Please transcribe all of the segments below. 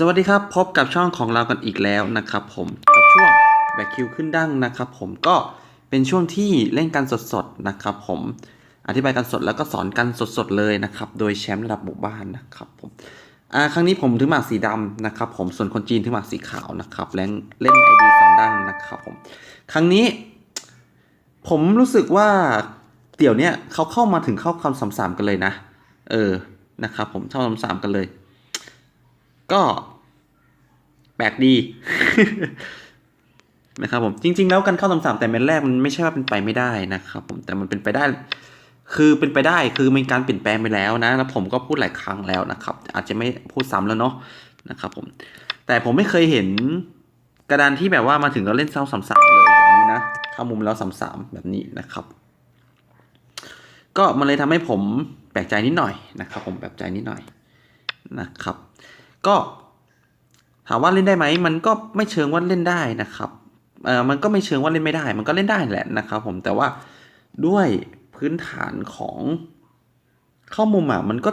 สวัสดีครับ พบกับช่องของเรากันอีกแล้วนะครับผมกับช่วงแบคคิวขึ้นดั้งนะครับผมก็เป็นช่วงที่เล่นกันสดๆนะครับผมอธิบายกันสดแล้วก็สอนกันสดๆเลยนะครับโดยแชมป์ระดับหมู่บ้านนะครับผมอ่าครั้งนี้ผมถือหมากสีดำนะครับผมส่วนคนจีนถือหมากสีขาวนะครับและเล่นไอดีสองดั้งนะครับผมครั้งนี้ ผมรู้สึกว่าเดี๋ยวเนี้ยเขาเข้ามาถึงเข้าคำสามสามกันเลยนะ เออนะครับผมเข้าคำสามกันเลย ก็แปลกดีนะครับผมจริง ๆ แล้วการเข้าสามสามแต่เม็ดแรกมันไม่ใช่ว่าเป็นไปไม่ได้นะครับผมแต่มันเป็นไปได้ คือเป็นไปได้คือมีการเปลี่ยนแปลงไปแล้วนะแล้วผมก็พูดหลายครั้งแล้วนะครับ อาจจะไม่พูดซ้ำแล้วเนาะนะครับผมแต่ผมไม่เคยเห็นกระดานที่แบบว่ามาถึงเราเล่นเศร้าสามสามเลยอย่างนี้นะเข้ามุมแล้วสามสามแบบนี้นะครับ ก็มันเลยทำให้ผมแปลกใจนิดหน่อยนะครับ ผมแปลกใจนิดหน่อยนะครับ ก็ถามว่าเล่นได้ไหมมันก็ไม่เชิงว่าเล่นได้นะครับเออมันก็ไม่เชิงว่าเล่นไม่ได้ มันก็เล่นได้แหละนะครับผมแต่ว่าด้วยพื้นฐานของเข้ามุมอะมันก็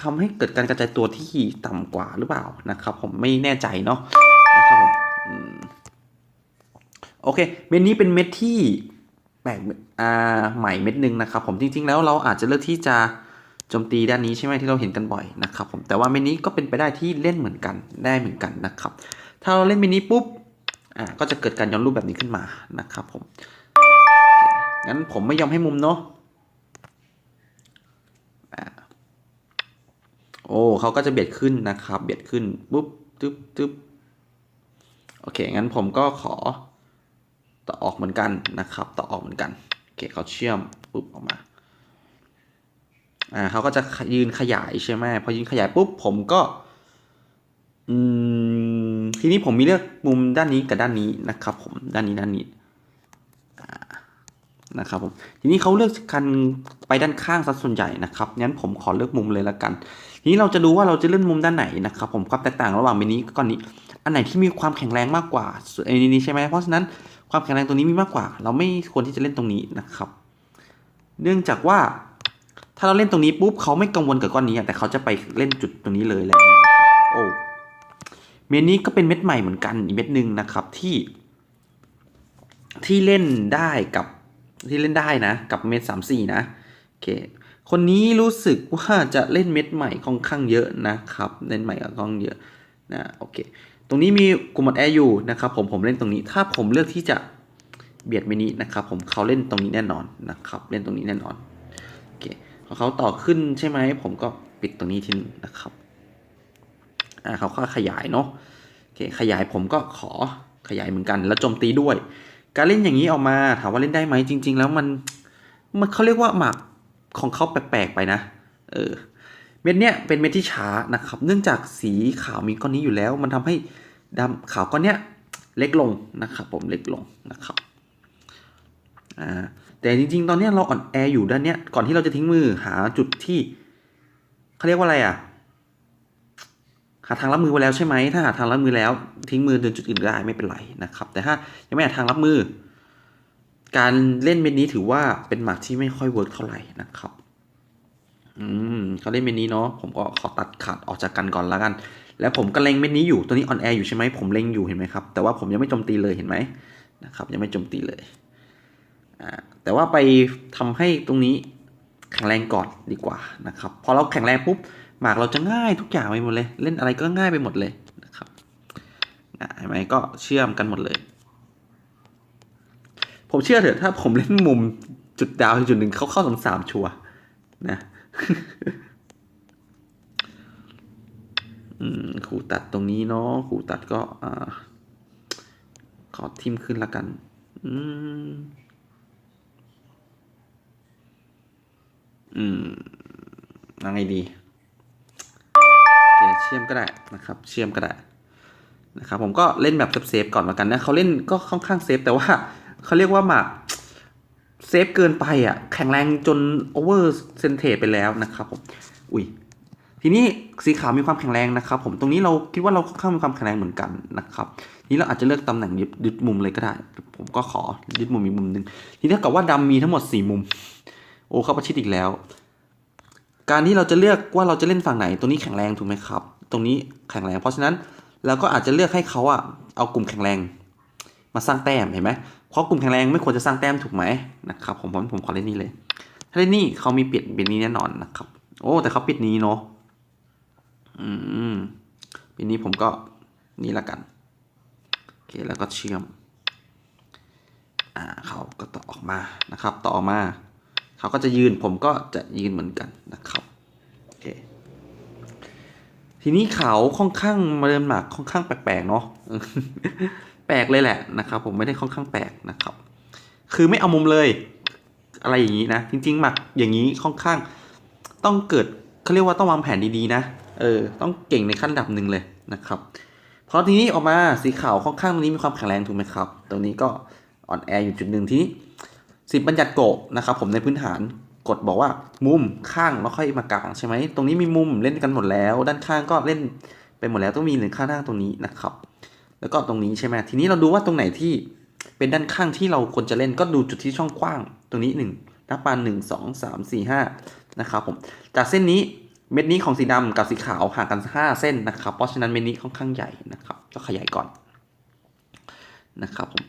ทำให้เกิดการกระจายตัวที่ต่ำกว่าหรือเปล่านะครับ ผมไม่แน่ใจเนาะนะครับผมโอเค เม็ดนี้เป็นเม็ดที่แปลกอ่าใหม่เม็ดหนึ่งนะครับ ผมจริง ๆ แล้วเราอาจจะเลือกที่จะ จมตีด้านนี้ใช่ไหมที่เราเห็นกันบ่อยนะครับผมแต่ว่าเม็ดนี้ก็เป็นไปได้ที่เล่นเหมือนกันได้เหมือนกันนะครับ ถ้าเราเล่นเม็ดนี้ปุ๊บอ่าก็จะเกิดการย้อนรูปแบบนี้ขึ้นมานะครับผมงั้นผมไม่ยอมให้มุมเนาะอ่าโอ้เขาก็จะเบียดขึ้นนะครับ เบียดขึ้นปุ๊บตึ๊บตึ๊บโอเค งั้นผมก็ขอต่อออกเหมือนกันนะครับ ต่อออกเหมือนกัน โอเคเขาเชื่อมปุ๊บออกมา อ่าเขาก็จะยืนขยายใช่ไหมพอยืนขยายปุ๊บผมก็อืมทีนี้ผมมีเลือกมุมด้านนี้กับด้านนี้นะครับ ผมด้านนี้ด้านนี้อ่านะครับผมทีนี้เขาเลือกกันไปด้านข้างซะส่วนใหญ่นะครับงั้นผมขอเลือกมุมเลยละกัน ทีนี้เราจะดูว่าเราจะเล่นมุมด้านไหนนะครับ ผมความแตกต่างระหว่างเมนี้กับก้อนนี้ อันไหนที่มีความแข็งแรงมากกว่าส่วนไอ้นี้ใช่ไหมเพราะฉะนั้นความแข็งแรงตรงนี้มีมากกว่า เราไม่ควรที่จะเล่นตรงนี้นะครับ เนื่องจากว่า ถ้าเราเล่นตรงนี้ปุ๊บเขาไม่กังวลกับก้อนนี้แต่เขาจะไปเล่นจุดตรงนี้เลยอะไรอย่างนี้นะครับโอ้เม็ดนี้ก็เป็นเม็ดใหม่เหมือนกันอีกเม็ดหนึ่งนะครับที่ ที่เล่นได้กับที่เล่นได้นะ กับเม็ดสามสี่นะโอเคคนนี้รู้สึกว่าจะเล่นเม็ดใหม่ค่อนข้างเยอะนะครับ เล่นใหม่ค่อนข้างเยอะนะโอเค ตรงนี้มีกลุ่มหมดแอร์อยู่นะครับผมผมเล่นตรงนี้ ถ้าผมเลือกที่จะเบียดมินินะครับผมเขาเล่นตรงนี้แน่นอนนะครับ เล่นตรงนี้แน่นอน อเขาต่อขึ้นใช่ไหมผมก็ปิดตรงนี้ทีนึงนะครับอ่าเขาก็ขยายเนาะโอเคขยายผมก็ขอขยายเหมือนกัน แล้วโจมตีด้วย การเล่นอย่างนี้ออกมาถามว่าเล่นได้ไหมจริง ๆ แล้วมันมันเขาเรียกว่าหมากของเขาแปลกๆไปนะ เออ เม็ดเนี้ยเป็นเม็ดที่ช้านะครับ เนื่องจากสีขาวมีก้อนนี้อยู่แล้ว มันทำให้ดำขาวก้อนเนี้ยเล็กลงนะครับผมเล็กลงนะครับ อ่า แต่จริง ๆ ตอนนี้เราอ่อนแออยู่ด้านเนี้ยก่อนที่เราจะทิ้งมือหาจุดที่เขาเรียกว่าอะไรอะหาทางรับมือไว้แล้วใช่ไหมถ้าหาทางรับมือแล้ว ทิ้งมือเดินจุดอื่นได้ไม่เป็นไรนะครับ แต่ถ้ายังไม่หาทางรับมือ การเล่นเม็ดนี้ถือว่าเป็นหมากที่ไม่ค่อยเวิร์กเท่าไหร่นะครับ อืมเขาเล่นเม็ดนี้เนาะผมก็ขอตัดขาดออกจากกันก่อนละกัน แล้วผมก็เล็งเม็ดนี้อยู่ตัวนี้ออนแอร์อยู่ใช่ไหมผมเล็งอยู่เห็นไหมครับแต่ว่าผมยังไม่โจมตีเลยเห็นไหมนะครับ ยังไม่โจมตีเลย แต่ว่าไปทำให้ตรงนี้แข็งแรงก่อนดีกว่านะครับพอเราแข็งแรงปุ๊บหมากเราจะง่ายทุกอย่างไปหมดเลย เล่นอะไรก็ง่ายไปหมดเลยนะครับเห็นไหมก็เชื่อมกันหมดเลย ผมเชื่อเถอะถ้าผมเล่นมุมจุดดาวจุดหนึ่งเขาเข้าสามสามชัวนะขู่ตัดตรงนี้เนาะขู่ตัดก็อขอทิมขึ้นละกัน อืม อืมยังไงดีโอเคเชื่อมก็ได้นะครับ เชื่อมก็ได้นะครับผมก็เล่นแบบเซฟๆก่อนละกันนะเขาเล่นก็ค่อนข้างเซฟแต่ว่าเขาเรียกว่าหมากเซฟเกินไปอะ แข็งแรงจนโอเวอร์เซนเทไปแล้วนะครับผมอุ้ยทีนี้สีขาวมีความแข็งแรงนะครับ ผมตรงนี้เราคิดว่าเราค่อนข้างมีความแข็งแรงเหมือนกันนะครับทีนี้เราอาจจะเลือกตำแหน่งยึดมุมเลยก็ได้ ผมก็ขอยึดมุมอีกมุมหนึ่งทีนี้กับว่าดำมีทั้งหมดสี่มุม โอ้เข้าประชิดอีกแล้ว การที่เราจะเลือกว่าเราจะเล่นฝั่งไหน ตรงนี้แข็งแรงถูกไหมครับ ตรงนี้แข็งแรง เพราะฉะนั้นแล้วก็อาจจะเลือกให้เขาอะเอากลุ่มแข็งแรง มาสร้างแต้มเห็นไหมเพราะกลุ่มแข็งแรงไม่ควรจะสร้างแต้มถูกไหมนะครับผมผมผมขอเล่นนี่เลย ถ้าเล่นนี่เขามีปิดปิดนี้แน่นอนนะครับ โอ้แต่เขาปิดนี้เนาะอืมปิดนี้ผมก็นี่ละกันโอเคแล้วก็เชื่อมอ่าเขาก็ต่อออกมานะครับ ต่อออกมา เขาก็จะยืนผมก็จะยืนเหมือนกันนะครับโอเคทีนี้เขาค่อนข้างมาเดินหมากค่อนข้างแปลกๆเนาะแปลกเลยแหละนะครับ ผมไม่ได้ค่อนข้างแปลกนะครับ คือไม่เอามุมเลย อะไรอย่างนี้นะจริง ๆ หมักอย่างนี้ค่อนข้าง ต้องเกิดเขาเรียกว่าต้องวางแผนดีๆนะเออต้องเก่งในขั้นดับหนึ่งเลยนะครับ เพราะทีนี้ออกมาสีขาวค่อนข้างตรงนี้มีความแข็งแรงถูกไหมครับตรงนี้ก็อ่อนแออยู่จุดหนึ่งทีนี้ สิบบัญญัติโกะนะครับผมในพื้นฐานกฎบอกว่ามุมข้างแล้วค่อยมากลางใช่ไหมตรงนี้มีมุมเล่นกันหมดแล้ว ด้านข้างก็เล่นไปหมดแล้วต้องมีหนึ่งข้างหน้าตรงนี้นะครับ แล้วก็ตรงนี้ใช่ไหมทีนี้เราดูว่าตรงไหนที่เป็นด้านข้างที่เราควรจะเล่นก็ดูจุดที่ช่องกว้าง ตรงนี้หนึ่งนับปานหนึ่งสองสามสี่ห้านะครับผมจากเส้นนี้เม็ดนี้ของสีดำกับสีขาวห่างกัน 5 เส้นนะครับ เพราะฉะนั้นเม็ดนี้ค่อนข้างใหญ่นะครับก็ขยายก่อนนะครับผม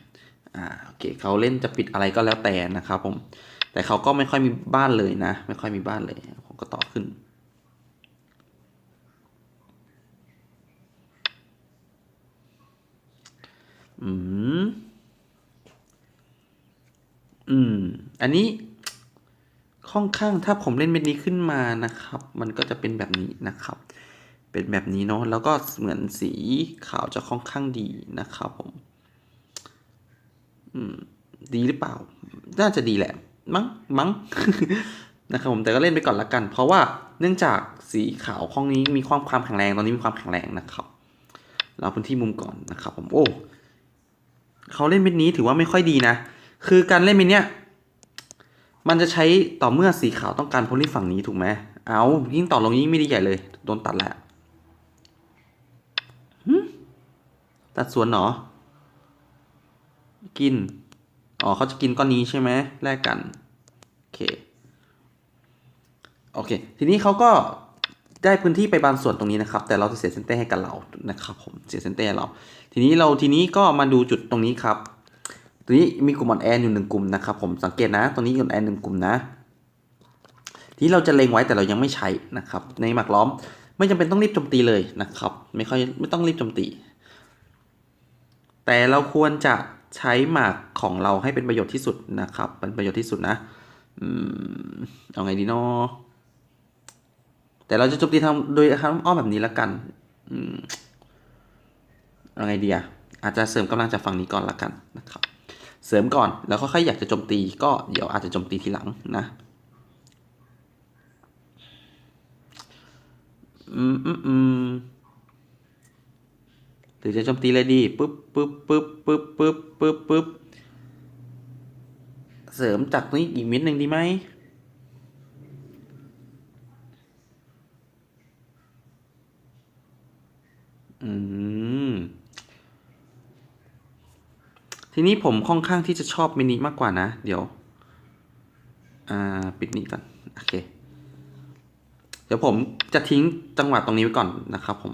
อ่าโอเคเขาเล่นจะปิดอะไรก็แล้วแต่นะครับผม แต่เขาก็ไม่ค่อยมีบ้านเลยนะ ไม่ค่อยมีบ้านเลย ผมก็ต่อขึ้น อืม อืม อันนี้ค่อนข้างถ้าผมเล่นเม็ดนี้ขึ้นมานะครับ มันก็จะเป็นแบบนี้นะครับ เป็นแบบนี้เนาะแล้วก็เหมือนสีขาวจะค่อนข้างดีนะครับผมอืม ดีหรือเปล่า น่าจะดีแหละ มั้งมั้งนะครับผมแต่ก็เล่นไปก่อนละกัน เพราะว่าเนื่องจากสีขาวห้องนี้มีความความแข็งแรงตอนนี้มีความแข็งแรงนะครับ เราพื้นที่มุมก่อนนะครับ ผมโอ้เขาเล่นเม็ดนี้ถือว่าไม่ค่อยดีนะ คือการเล่นเม็ดเนี้ยมันจะใช้ต่อเมื่อสีขาวต้องการพลีฝั่งนี้ถูกไหมเอายิ่งต่อลงยิ่งไม่ดีใหญ่เลย โดนตัดแหละหึตัดสวนเหรอ กิน อ๋อเขาจะกินก้อนนี้ใช่ไหมแลกกัน โอเค โอเค ทีนี้เขาก็ได้พื้นที่ไปบางส่วนตรงนี้นะครับ แต่เราจะเสียเซนเต้ให้กับเรานะครับผมเสียเซนเต้เรา ทีนี้เราทีนี้ก็มาดูจุดตรงนี้ครับตัวนี้มีกลุ่มอ่อนแออยู่หนึ่งกลุ่มนะครับผมสังเกตนะตัวนี้อ่อนแอหนึ่งกลุ่มนะ ที่เราจะเล็งไว้แต่เรายังไม่ใช้นะครับ ในหมากล้อมไม่จำเป็นต้องรีบโจมตีเลยนะครับ ไม่ค่อยไม่ต้องรีบโจมตี แต่เราควรจะ ใช้หมากของเราให้เป็นประโยชน์ที่สุดนะครับ เป็นประโยชน์ที่สุดนะอืมเอาไงดีเนาะแต่เราจะโจมตีทำโดยทำอ้อมแบบนี้ละกันอืมเอาไงดีอะอาจจะเสริมกำลังจากฝั่งนี้ก่อนละกันนะครับ เสริมก่อนแล้วค่อยๆอยากจะโจมตีก็เดี๋ยวอาจจะโจมตีทีหลังนะอืมอืมอืม รือจะโจมตีเลยดีปึ๊บปึ๊บปึ๊บปึ๊บปึ๊บปึ๊บปึ๊บเสริมจากนี้อีกมิดหนึ่งดีไหมอืม ทีนี้ผมค่อนข้างที่จะชอบมินิมากกว่านะ เดี๋ยว อ่า ปิดนี้ก่อน โอเค เดี๋ยวผมจะทิ้งจังหวะตรงนี้ไว้ก่อนนะครับผม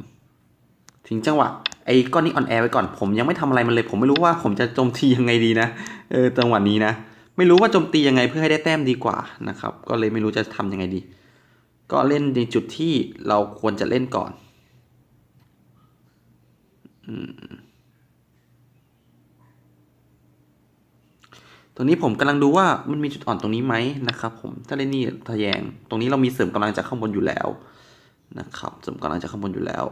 ทิ้งจังหวะ อ้ก้อนนี้ออนแอร์ไว้ก่อน ผมยังไม่ทำอะไรมันเลย ผมไม่รู้ว่าผมจะโจมตียังไงดีนะ เออจังหวะนี้นะ ไม่รู้ว่าโจมตียังไงเพื่อให้ได้แต้มดีกว่านะครับ ก็เลยไม่รู้จะทำยังไงดี ก็เล่นในจุดที่เราควรจะเล่นก่อนอืมตรงนี้ผมกำลังดูว่ามันมีจุดอ่อนตรงนี้ไหมนะครับผม ถ้าเล่นนี่ทะแยง ตรงนี้เรามีเสริมกำลังจากข้างบนอยู่แล้วนะครับ เสริมกำลังจากข้างบนอยู่แล้ว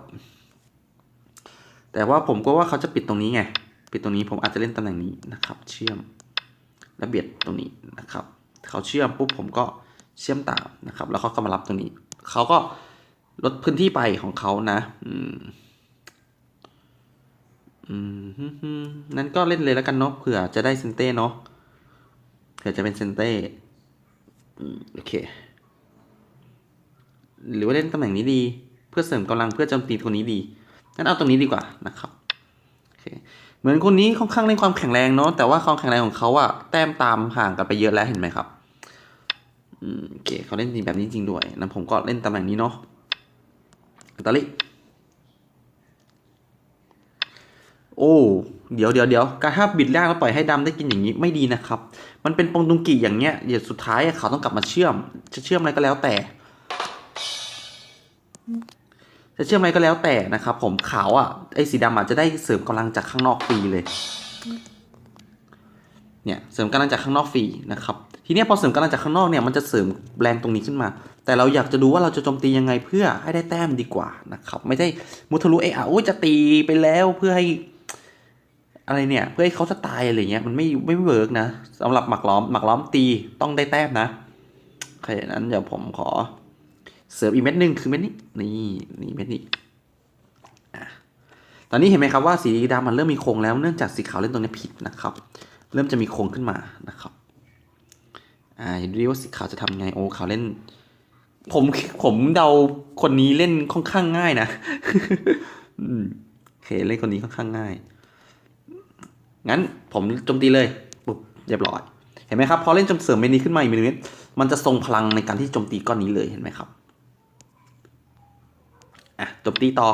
แต่ว่าผมก็ว่าเขาจะปิดตรงนี้ไง ปิดตรงนี้ผมอาจจะเล่นตำแหน่งนี้นะครับ เชื่อมและเบียดตรงนี้นะครับ เขาเชื่อมปุ๊บผมก็เชื่อมตามนะครับ แล้วเขาก็มารับตรงนี้ เขาก็ลดพื้นที่ไปของเขานะอืมอืมนั้นก็เล่นเลยแล้วกันเนาะเผื่อจะได้เซนเต้เนาะเผื่อจะเป็นเซนเต้อืมโอเค หรือว่าเล่นตำแหน่งนี้ดี เพื่อเสริมกำลังเพื่อโจมตีตัวนี้ดี งั้นเอาตรงนี้ดีกว่านะครับโอเคเหมือนคนนี้ค่อนข้างเล่นความแข็งแรงเนาะแต่ว่าความแข็งแรงของเขาอะแต้มตามห่างกันไปเยอะแล้วเห็นไหมครับอืมโอเคเขาเล่นจริงแบบนี้จริงด้วยนั้นผมก็เล่นตำแหน่งนี้เนาะอัตาลิโอ้เดี๋ยวเดี๋ยวเดี๋ยวการถ้าบิดล่างแล้วปล่อยให้ดำได้กินอย่างนี้ไม่ดีนะครับ มันเป็นปงตุงกีอย่างเงี้ยเดี๋ยวสุดท้ายเขาต้องกลับมาเชื่อม จะเชื่อมอะไรก็แล้วแต่ จะเชื่อมอะไรก็แล้วแต่นะครับผมขาวอะไอ้สีดำอาจจะได้เสริมกำลังจากข้างนอกฟรีเลย เนี่ยเสริมกำลังจากข้างนอกฟรีนะครับ ทีนี้พอเสริมกำลังจากข้างนอกเนี่ยมันจะเสริมแรงตรงนี้ขึ้นมา แต่เราอยากจะดูว่าเราจะโจมตียังไงเพื่อให้ได้แต้มดีกว่านะครับ ไม่ได้มุทะลุเออโอ้จะตีไปแล้วเพื่อให้อะไรเนี่ย เพื่อให้เขาจะตายอะไรเงี้ยมันไม่ไม่เวิร์กนะสำหรับหมักล้อมหมักล้อมตีต้องได้แต้มนะโอเคนั้นเดี๋ยวผมขอ เสริมอีกเม็ดหนึ่งคือเม็ดนี้นี่นี่เม็ดนี้ตอนนี้เห็นไหมครับว่าสีดำมันเริ่มมีโครงแล้วเนื่องจากสีขาวเล่นตรงนี้ผิดนะครับ เริ่มจะมีโครงขึ้นมานะครับอ่าดูดิว่าสีขาวจะทำไงโอ้ขาวเล่น ผมผมเดาคนนี้เล่นค่อนข้างง่ายนะโอเคเล่นคนนี้ค่อนข้างง่าย งั้นผมโจมตีเลยปุ๊บเรียบร้อย เห็นไหมครับพอเล่นจมเสริมเมนี้ขึ้นมาอีกเมนูนี้มันจะทรงพลังในการที่โจมตีก้อนนี้เลยเห็นไหมครับ อะโจมตีต่อ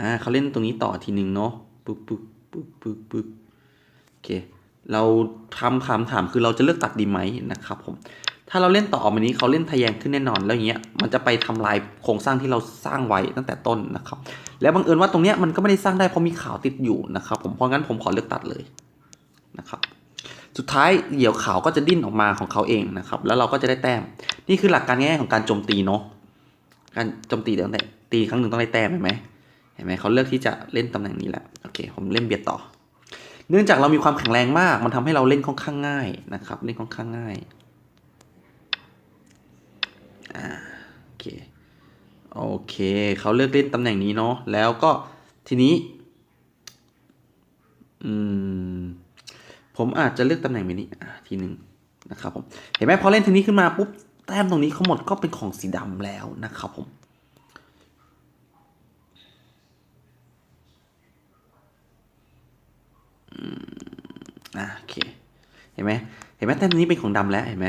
อ่าเขาเล่นตรงนี้ต่อทีหนึ่งเนาะปึ๊บปึ๊บปึ๊บปึ๊บปึ๊บโอเค เราทำคำถามคือเราจะเลือกตัดดีไหมนะครับผม ถ้าเราเล่นต่อมันนี้เขาเล่นทะแยงขึ้นแน่นอนแล้วอย่างเงี้ย มันจะไปทำลายโครงสร้างที่เราสร้างไว้ตั้งแต่ต้นนะครับ แล้วบังเอิญว่าตรงเนี้ยมันก็ไม่ได้สร้างได้เพราะมีขาวติดอยู่นะครับ ผม เพราะงั้นผมขอเลือกตัดเลยนะครับสุดท้ายเดี๋ยวขาวก็จะดิ้นออกมาของเขาเองนะครับ แล้วเราก็จะได้แต้ม นี่คือหลักการง่ายของการโจมตีเนาะ การโจมตีตั้งแต่ตีครั้งหนึ่งต้องได้แต้มเห็นไหมเห็นไหมเขาเลือกที่จะเล่นตำแหน่งนี้แหละโอเคผมเล่นเบียดต่อ เนื่องจากเรามีความแข็งแรงมาก มันทำให้เราเล่นค่อนข้างง่ายนะครับ เล่นค่อนข้างง่ายอ่าโอเคโอเคเขาเลือกเล่นตำแหน่งนี้เนาะแล้วก็ทีนี้อืมผมอาจจะเลือกตำแหน่งนี้อะทีหนึ่งนะครับผมเห็นไหมพอเล่นทีนี้ขึ้นมาปุ๊บ แต้มตรงนี้เขาหมดก็เป็นของสีดำแล้วนะครับผมอืมอะโอเค เห็นไหมเห็นไหมแต้มนี้เป็นของดำแล้วเห็นไหม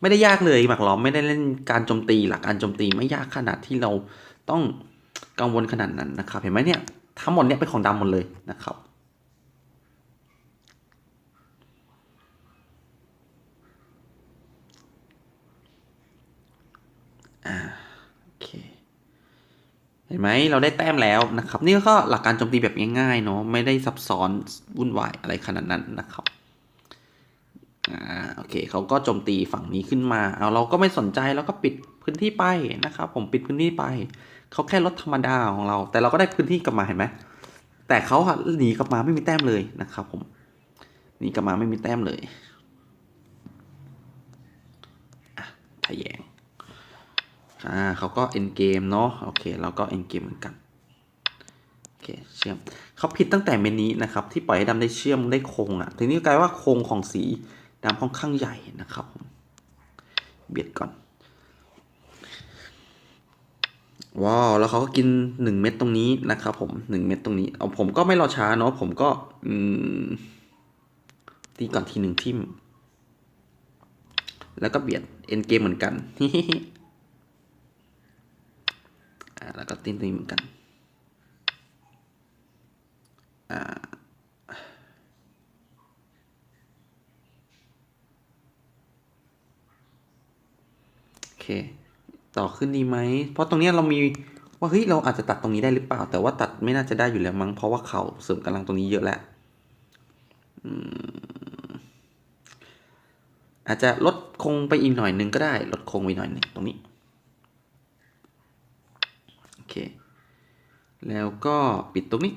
ไม่ได้ยากเลยหมากล้อมไม่ได้เล่นการโจมตีหลักการโจมตีไม่ยากขนาดที่เราต้องกังวลขนาดนั้นนะครับ เห็นไหมเนี่ยทั้งหมดเนี่ยเป็นของดำหมดเลยนะครับ อ่าโอเค เห็นไหมเราได้แต้มแล้วนะครับ นี่ก็หลักการโจมตีแบบง่ายๆเนาะไม่ได้ซับซ้อนวุ่นวายอะไรขนาดนั้นนะครับอ่าโอเคเขาก็โจมตีฝั่งนี้ขึ้นมา เอาเราก็ไม่สนใจเราก็ปิดพื้นที่ไปนะครับ ผมปิดพื้นที่ไป เขาแค่ลดธรรมดาของเรา แต่เราก็ได้พื้นที่กลับมาเห็นไหมแต่เขาหนีกลับมาไม่มีแต้มเลยนะครับผมหนีกลับมาไม่มีแต้มเลยอะทะแยง อ่าเขาก็ end game เนาะโอเคเราก็ end game เหมือนกันโอเคเชื่อมเขาผิดตั้งแต่เมนนี้นะครับที่ปล่อยให้ดำได้เชื่อมได้โคงอะ่ะทีนี้กลายว่าโคงของสีดำค่อนข้างใหญ่นะครับผมเบียดก่อนว้าวแล้วเขาก็กินหนึ่งเม็ดตรงนี้นะครับผมหนึ่งเม็ดตรงนี้เอาผมก็ไม่รอช้าเนาะผมก็อืมตีก่อนทีหนึ่งทิมแล้วก็เบียด end game เหมือนกันาแล้วก็ตีนตัวนี้เหมือนกันอ่าโอเค ต่อขึ้นดีไหม เพราะตรงนี้เรามีว่าเฮ้ยเราอาจจะตัดตรงนี้ได้หรือเปล่า แต่ว่าตัดไม่น่าจะได้อยู่แล้วมั้งเพราะว่าเขาเสริมกำลังตรงนี้เยอะแล้วอาจจะลดคงไปอีกหน่อยหนึ่งก็ได้ ลดคงไปหน่อยหนึ่งตรงนี้ โอเค แล้วก็ปิดตรงนี้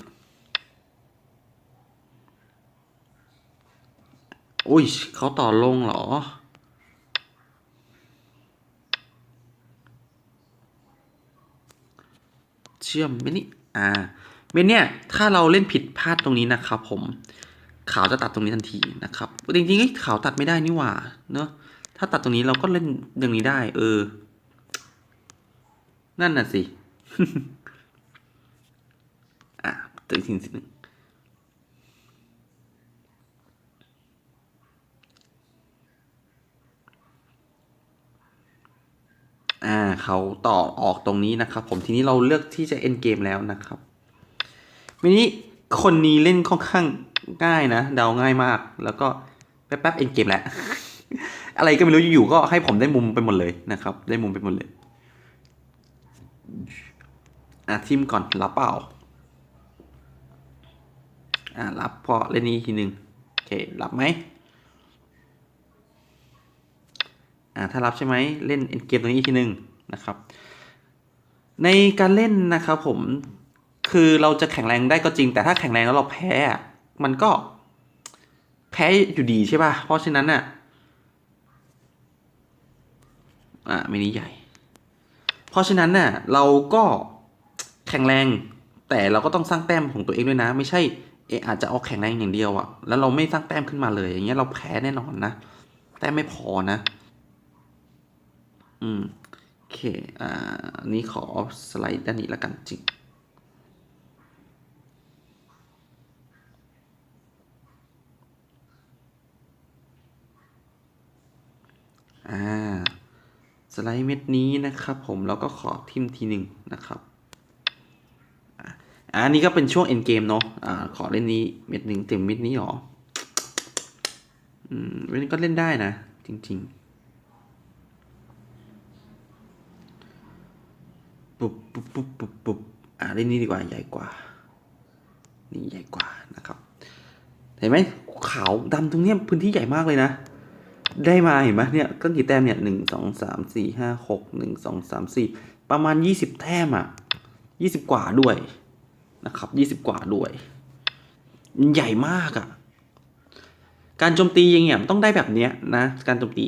อุ้ยเขาต่อลงเหรอ เชื่อมเมนี่อ่าเมนเนี่ย ถ้าเราเล่นผิดพลาดตรงนี้นะครับผม ขาวจะตัดตรงนี้ทันทีนะครับ จริงๆไอ้ขาวตัดไม่ได้นี่หว่า เนอะถ้าตัดตรงนี้เราก็เล่นอย่างนี้ได้ เออ นั่นน่ะสิ อะถึงสิ่งสิ่งหนึ่งอ่าเขาต่อออกตรงนี้นะครับ ผมทีนี้เราเลือกที่จะ end game แล้วนะครับมินิคนนี้เล่นค่อนข้างง่ายนะ เดาง่ายมาก แล้วก็แป๊บๆเอ็นเกมแหละ อะไรก็ไม่รู้อยู่ๆก็ให้ผมได้มุมไปหมดเลยนะครับ ได้มุมไปหมดเลยอะทิมก่อนรับเปล่า อะรับพอเล่นนี้ทีหนึ่งโอเค รับไหมอ่าถ้ารับใช่ไหมเล่นเอ็นเกมตรงนี้ทีหนึ่งนะครับ ในการเล่นนะครับผมคือเราจะแข็งแรงได้ก็จริง แต่ถ้าแข็งแรงแล้วเราแพ้ มันก็แพ้อยู่ดีใช่ป่ะ เพราะฉะนั้นน่ะอ่ามินิใหญ่ เพราะฉะนั้นน่ะเราก็แข็งแรง แต่เราก็ต้องสร้างแต้มของตัวเองด้วยนะ ไม่ใช่ เออาจจะเอาแข็งแรงอย่างเดียวอะแล้วเราไม่สร้างแต้มขึ้นมาเลย อย่างเงี้ยเราแพ้แน่นอนนะ แต้มไม่พอนะ อืมโอเค อ่า นี้ขอสไลด์ด้านนี้แล้วกันจริงอ่า สไลด์เม็ดนี้นะครับผม แล้วก็ขอทิมทีหนึ่งนะครับ อันนี้ก็เป็นช่วงเอ็นเกมเนาะอ่าขอเล่นนี้เม็ดหนึ่งเต็มเม็ดนี้หรอ อืมเม็ดนี้ก็เล่นได้นะ จริง ๆ ปุ๊บปุ๊บปุ๊บปุ๊บปุ๊บอ่าเล่นนี้ดีกว่าใหญ่กว่า นี่ใหญ่กว่านะครับ เห็นไหมขาวดำตรงเนี้ยพื้นที่ใหญ่มากเลยนะได้มาเห็นไหมเนี่ยก็กี่แต้มเนี่ยหนึ่งสองสามสี่ห้าหกหนึ่งสองสามสี่ประมาณยี่สิบแต้มอะยี่สิบกว่าด้วย นะครับยี่สิบกว่าด้วย มันใหญ่มากอะ การโจมตีอย่างเงี้ยมันต้องได้แบบเนี้ยนะ การโจมตี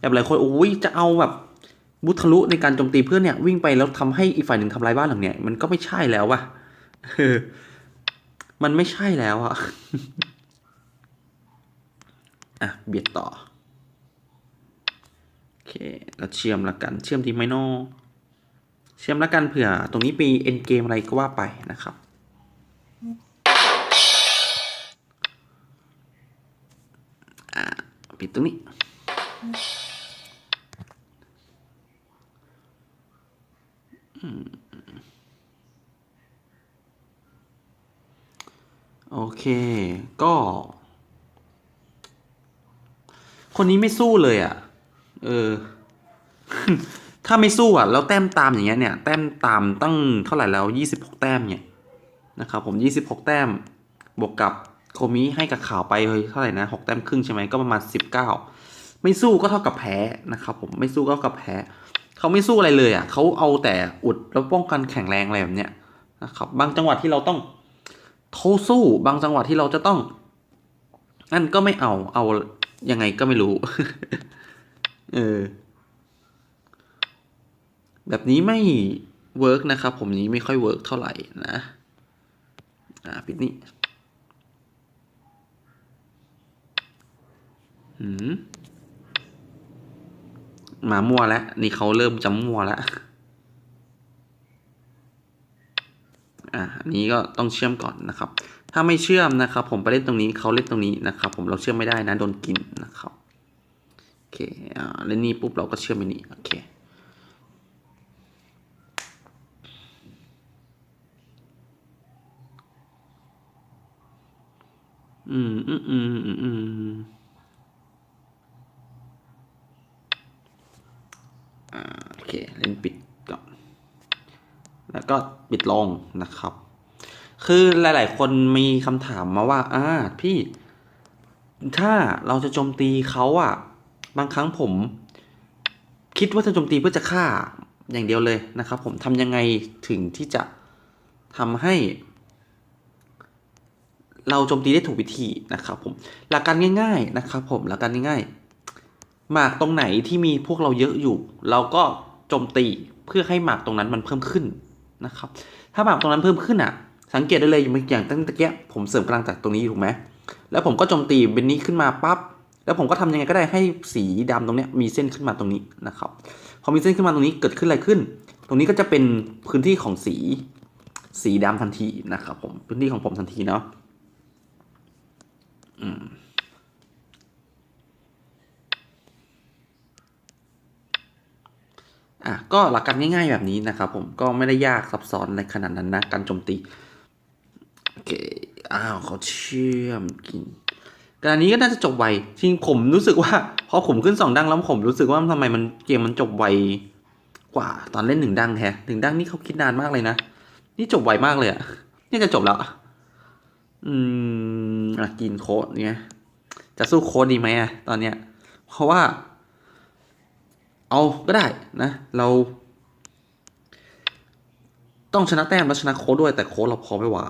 แบบหลายคนโอ้ยจะเอาแบบบุทะลุในการโจมตีเพื่อนเนี่ยวิ่งไปแล้วทำให้อีกฝ่ายหนึ่งทำลายบ้านหลังเนี่ยมันก็ไม่ใช่แล้วว่ะเออมันไม่ใช่แล้วอะอะเบียดต่อ โอเคแล้วเชื่อมละกัน เชื่อมดีไมเนเชื่อมละกันเผื่อ ตรงนี้ปีเอ็นเกมอะไรก็ว่าไปนะครับ ปิดตรงนี้ โอเค ก็ คนนี้ไม่สู้เลยอะ่ะ เออ ถ้าไม่สู้อะ แล้วแต้มตามอย่างเงี้ยเนี่ย แต้มตามตั้งเท่าไหร่แล้วยี่สิบหกแต้มเนี่ย นะครับผมยี่สิบหกแต้ม บวกกับ โคมิให้กับข่าวไปเท่าไหร่นะหกแต้มครึ่งใช่ไหมก็ประมาณสิบเก้าไม่สู้ก็เท่ากับแพ้นะครับผมไม่สู้ก็เท่ากับแพ้เขาไม่สู้อะไรเลยอะเขาเอาแต่อุดแล้วป้องกันแข็งแรงอะไรแบบเนี้ยนะครับบางจังหวะที่เราต้องโทสู้บางจังหวะที่เราจะต้องนั่นก็ไม่เอาเอายังไงก็ไม่รู้ เออ แบบนี้ไม่เวิร์กนะครับ ผมนี้ไม่ค่อยเวิร์กเท่าไหร่นะ อ่าปิดนี้ มมามั่วแล้ว นี่เขาเริ่มจะมั่วแล้ว อะนนี้ก็ต้องเชื่อมก่อนนะครับ ถ้าไม่เชื่อมนะครับ ผมไปเล่นตรงนี้เขาเล่นตรงนี้นะครับ ผมเราเชื่อมไม่ได้นะโดนกินนะครับโอเคอ่าเล่นนี้ปุ๊บเราก็เชื่อมไปนี่โอเคอืมอืมอืมอืมอืมอ่า โอเคเล่นปิดก่อนแล้วก็ปิดลงนะครับ คือหลายๆ คนมีคำถามมาว่าอ่าพี่ ถ้าเราจะโจมตีเขาอะบางครั้งผม คิดว่าจะโจมตีเพื่อจะฆ่าอย่างเดียวเลยนะครับ ผมทำยังไงถึงที่จะทำให้ เราโจมตีได้ถูกวิธีนะครับ ผมหลักการง่าย ๆ นะครับ ผมหลักการง่ายๆ หมากตรงไหนที่มีพวกเราเยอะอยู่ เราก็โจมตีเพื่อให้หมากตรงนั้นมันเพิ่มขึ้นนะครับ ถ้าหมากตรงนั้นเพิ่มขึ้นอะ สังเกตได้เลยอย่างตั้งแต่เกี้ผมเสริมกำลังจากตรงนี้ถูกไหมแล้วผมก็โจมตีเป็นนี้ขึ้นมาปั๊บแล้วผมก็ทำยังไงก็ได้ให้สีดำตรงเนี้ยมีเส้นขึ้นมาตรงนี้นะครับ พอมีเส้นขึ้นมาตรงนี้เกิดขึ้นอะไรขึ้น ตรงนี้ก็จะเป็นพื้นที่ของสีสีดำทันทีนะครับผมพื้นที่ของผมทันทีเนาะอืม อะก็หลักการง่ายๆแบบนี้นะครับผมก็ไม่ได้ยากซับซ้อนในขนาดนั้นนะการโจมตีโอเคอ้าวเขาเชื่อมกินการนี้ก็น่าจะจบไวจริงผมรู้สึกว่าพอผมขึ้นสองดังแล้วผมรู้สึกว่าทำไมมันเกมมันจบไวกว่าตอนเล่นหนึ่งดังแฮะหนึ่งดังนี่เขาคิดนานมากเลยนะนี่จบไวมากเลยอะนี่จะจบแล้วอืมอะกินโค้ดเนี่ยจะสู้โค้ดดีไหมอะตอนเนี้ย เพราะว่า เอาก็ได้นะ เรา ต้องชนะแต้มแล้วชนะโค้ดด้วยแต่โค้ดเราพอไม่หว่า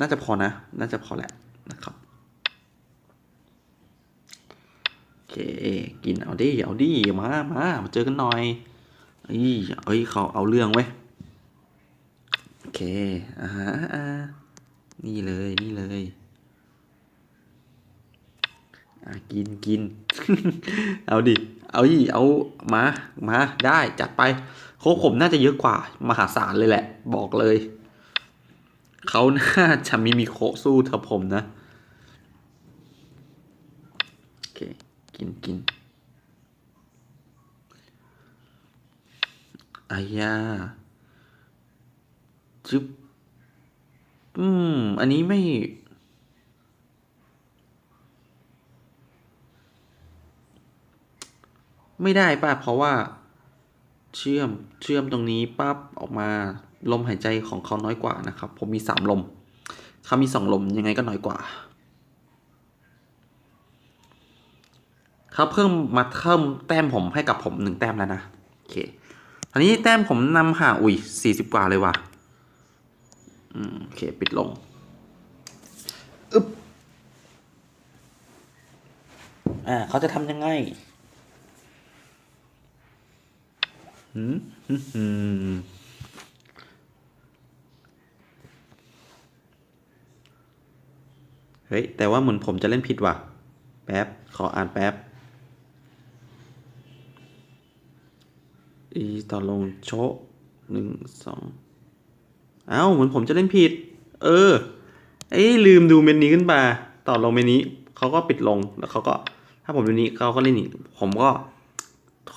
น่าจะพอนะ น่าจะพอแหละนะครับโอเคกินเอาดิเอาดิมามามาเจอกันหน่อยเอ้ยเอ้ยเขาเอาเรื่องเว้ยโอเคอ่าฮะนี่เลยนี่เลยอะกินกิน เอาดิ เอาดิเอามา มา ได้จัดไป โค้กผมน่าจะเยอะกว่ามหาศาลเลยแหละ บอกเลย เขาน่าจะมีมีโคสู้เท่าผมนะ โอเค กินกินอายาจึ๊บ อืม อันนี้ไม่ ไม่ได้ป่ะ เพราะว่าเชื่อมเชื่อมตรงนี้ปั๊บออกมาลมหายใจของเขาน้อยกว่านะครับ ผมมีสามลม เขามีสองลมยังไงก็น้อยกว่าเขาเพิ่มมาเพิ่มแต้มผมให้กับผมหนึ่งแต้มแล้วนะโอเคอันนี้แต้มผมนำห่างอุ้ยสี่สิบกว่าเลยว่ะอืมโอเค ปิดลงอึบอ่าเขาจะทำยังไง หืมหืมหืม เฮ้ย แต่ว่าเหมือนผมจะเล่นผิดว่ะ แป๊บ ขออ่านแป๊บ อีต่อลงโชหนึ่งสองเอ้า เหมือนผมจะเล่นผิด เออ เอ้ลืมดูเมนนี้ขึ้นมาต่อลงเมนนี้ เขาก็ปิดลง แล้วเขาก็ ถ้าผมดูนี้เขาก็เล่นนี่ผมก็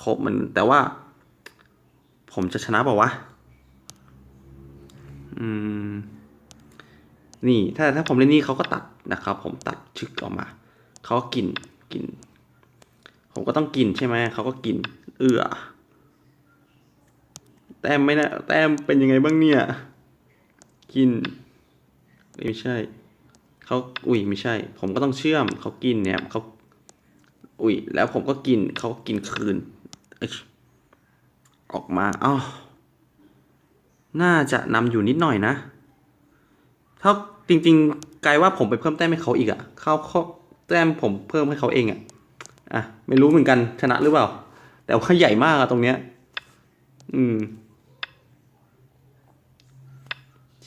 ครบมัน แต่ว่า ผมจะชนะเปล่าวะ อืม นี่ถ้าถ้าผมเล่นนี่เขาก็ตัดนะครับ ผมตัดชึกออกมา เขาก็กินกิน ผมก็ต้องกินใช่ไหม เขาก็กิน เอื้อแต้มไม่นะแต้มเป็นยังไงบ้างเนี่ย กิน ไม่ใช่ เขาอุ้ยไม่ใช่ ผมก็ต้องเชื่อม เขากินเนี่ยเขาอุ้ยแล้วผมก็กิน เขากินคืน ออกมาอ้าวน่าจะนำอยู่นิดหน่อยนะ ถ้าจริงๆกลายว่าผมไปเพิ่มแต้มให้เขาอีกอะ่ะเขาเขาแต้มผมเพิ่มให้เขาเองอะ่ะอะไม่รู้เหมือนกันชนะหรือเปล่า แต่ว่าใหญ่มากอะตรงเนี้ย อืม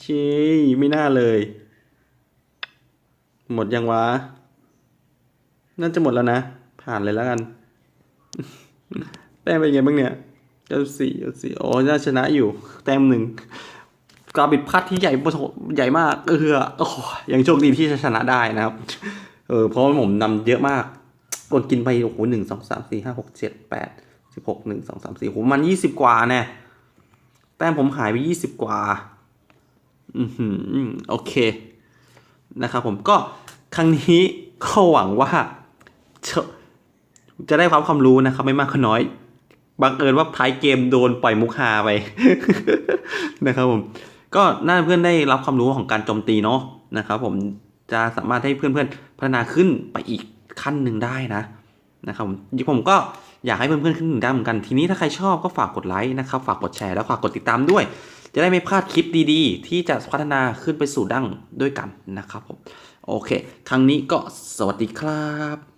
ชี้ไม่น่าเลย หมดยังวะ น่าจะหมดแล้วนะ ผ่านเลยแล้วกัน แต้มเป็นไงบ้างเนี่ย เจ้าสี่เจ้าสี่โอ้น่าชนะอยู่ แต้มหนึ่งกาบิดพัดที่ใหญ่ประสใหญ่มากเออโอ้ยังโชคดีที่จะชนะได้นะครับ เออเพราะผมนำเยอะมากกดกินไปโอ้โหหนึ่งสองสามสี่ห้าหกเจ็ดแปดสิบหกหนึ่งสองสามสี่โหมันยี่สิบกว่าแน่แต้มผมหายไปยี่สิบกว่า อือหือโอเคนะครับผมก็ครั้งนี้ก็หวังว่าจะจะได้ความความรู้นะครับ ไม่มากก็น้อย บังเอิญว่าท้ายเกมโดนปล่อยมุกฮาไปนะครับผมก็น่าเพื่อนได้รับความรู้ของการโจมตีเนาะนะครับ ผมจะสามารถให้เพื่อนๆ พัฒนาขึ้นไปอีกขั้นหนึ่งได้นะนะครับผมผมก็อยากให้เพื่อนๆขึ้นหนึ่งได้เหมือนกันทีนี้ถ้าใครชอบก็ฝากกดไลค์นะครับ ฝากกดแชร์แล้วฝากกดติดตามด้วย จะได้ไม่พลาดคลิปดีๆ ที่จะพัฒนาขึ้นไปสู่ดั้งด้วยกันนะครับผมโอเค ครั้งนี้ก็สวัสดีครับ